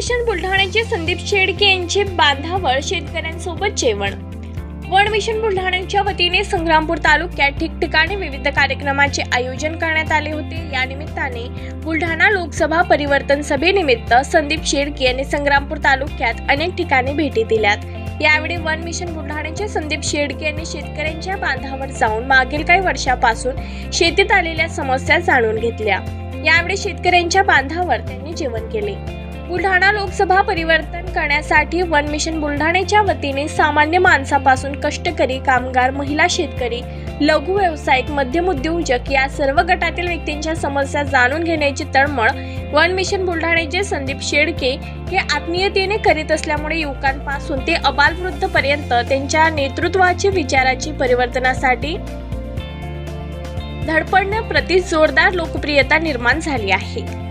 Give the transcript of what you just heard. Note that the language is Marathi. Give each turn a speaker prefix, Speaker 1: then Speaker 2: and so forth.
Speaker 1: मिशन बुलढाण्याचे संदीप शेडके यांचे बांधावर शेतकऱ्यांसोबत जेवण. वन मिशन बुलढाण्याच्या वतीने संग्रामपूर तालुक्यात ठिकठिकाणी विविध कार्यक्रमाचे आयोजन करण्यात आले होते. या निमित्ताने बुलढाणा लोकसभा परिवर्तन सभेनिमित्त संदीप शेडके यांनी संग्रामपूर तालुक्यात अनेक ठिकाणी भेटी दिल्यात. यावेळी वन मिशन बुलढाण्याचे संदीप शेडके यांनी शेतकऱ्यांच्या बांधावर जाऊन मागील काही वर्षापासून शेतीत आलेल्या समस्या जाणून घेतल्या. यावेळी शेतकऱ्यांच्या बांधावर त्यांनी जेवण केले. बुलढाणा लोकसभा परिवर्तन करण्यासाठी वन मिशन बुलढाण्याच्या वतीने सामान्य माणसापासून कष्टकरी कामगार महिला शेतकरी लघु व्यावसायिक मध्यम उद्योजक या सर्व गटातील व्यक्तींच्या समस्या जाणून घेण्याची तळमळ वन मिशन बुलढाण्याचे संदीप शेडके हे आत्मीयतेने करीत असल्यामुळे युवकांपासून ते अबालवृद्ध पर्यंत त्यांच्या नेतृत्वाची विचाराची परिवर्तनासाठी धडपडण्याप्रती जोरदार लोकप्रियता निर्माण झाली आहे.